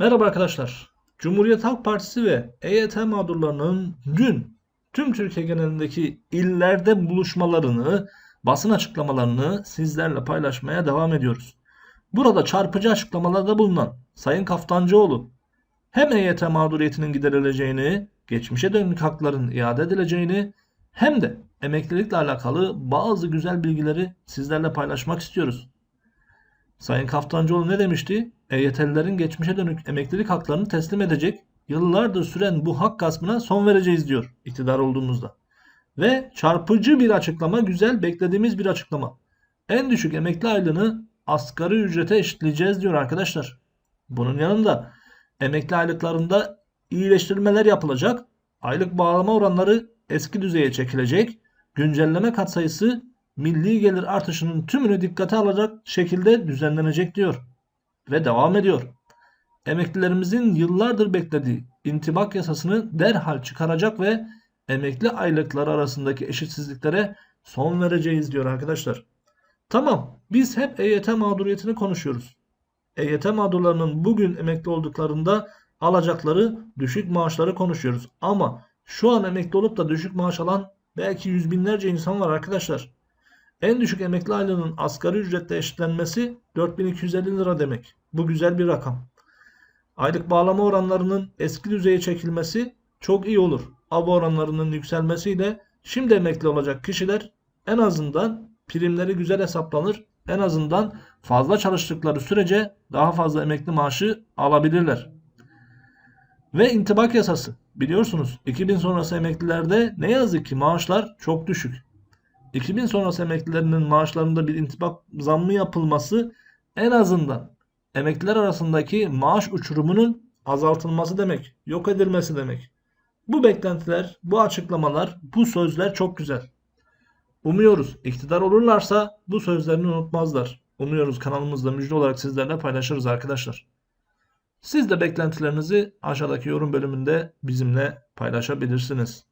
Merhaba arkadaşlar. Cumhuriyet Halk Partisi ve EYT mağdurlarının dün tüm Türkiye genelindeki illerde buluşmalarını, basın açıklamalarını sizlerle paylaşmaya devam ediyoruz. Burada çarpıcı açıklamalarda bulunan Sayın Kaftancıoğlu hem EYT mağduriyetinin giderileceğini, geçmişe dönük hakların iade edileceğini hem de emeklilikle alakalı bazı güzel bilgileri sizlerle paylaşmak istiyoruz. Sayın Kaftancıoğlu ne demişti? EYT'lilerin geçmişe dönük emeklilik haklarını teslim edecek, yıllardır süren bu hak gaspına son vereceğiz diyor iktidar olduğumuzda. Ve çarpıcı bir açıklama, güzel beklediğimiz bir açıklama. En düşük emekli aylığını asgari ücrete eşitleyeceğiz diyor arkadaşlar. Bunun yanında emekli aylıklarında iyileştirmeler yapılacak, aylık bağlama oranları eski düzeye çekilecek, güncelleme katsayısı milli gelir artışının tümünü dikkate alacak şekilde düzenlenecek diyor. Ve devam ediyor. Emeklilerimizin yıllardır beklediği intibak yasasını derhal çıkaracak ve emekli aylıkları arasındaki eşitsizliklere son vereceğiz diyor arkadaşlar. Tamam biz hep EYT mağduriyetini konuşuyoruz. EYT mağdurlarının bugün emekli olduklarında alacakları düşük maaşları konuşuyoruz. Ama şu an emekli olup da düşük maaş alan belki yüz binlerce insan var arkadaşlar. En düşük emekli aylığının asgari ücretle eşitlenmesi 4250 lira demek. Bu güzel bir rakam. Aylık bağlama oranlarının eski düzeye çekilmesi çok iyi olur. ABO oranlarının yükselmesiyle şimdi emekli olacak kişiler en azından primleri güzel hesaplanır. En azından fazla çalıştıkları sürece daha fazla emekli maaşı alabilirler. Ve intibak yasası. Biliyorsunuz 2000 sonrası emeklilerde ne yazık ki maaşlar çok düşük. 2000 sonrası emeklilerinin maaşlarında bir intibak zammı yapılması en azından emekliler arasındaki maaş uçurumunun azaltılması demek, yok edilmesi demek. Bu beklentiler, bu açıklamalar, bu sözler çok güzel. Umuyoruz iktidar olurlarsa bu sözlerini unutmazlar. Umuyoruz kanalımızda müjde olarak sizlerle paylaşırız arkadaşlar. Siz de beklentilerinizi aşağıdaki yorum bölümünde bizimle paylaşabilirsiniz.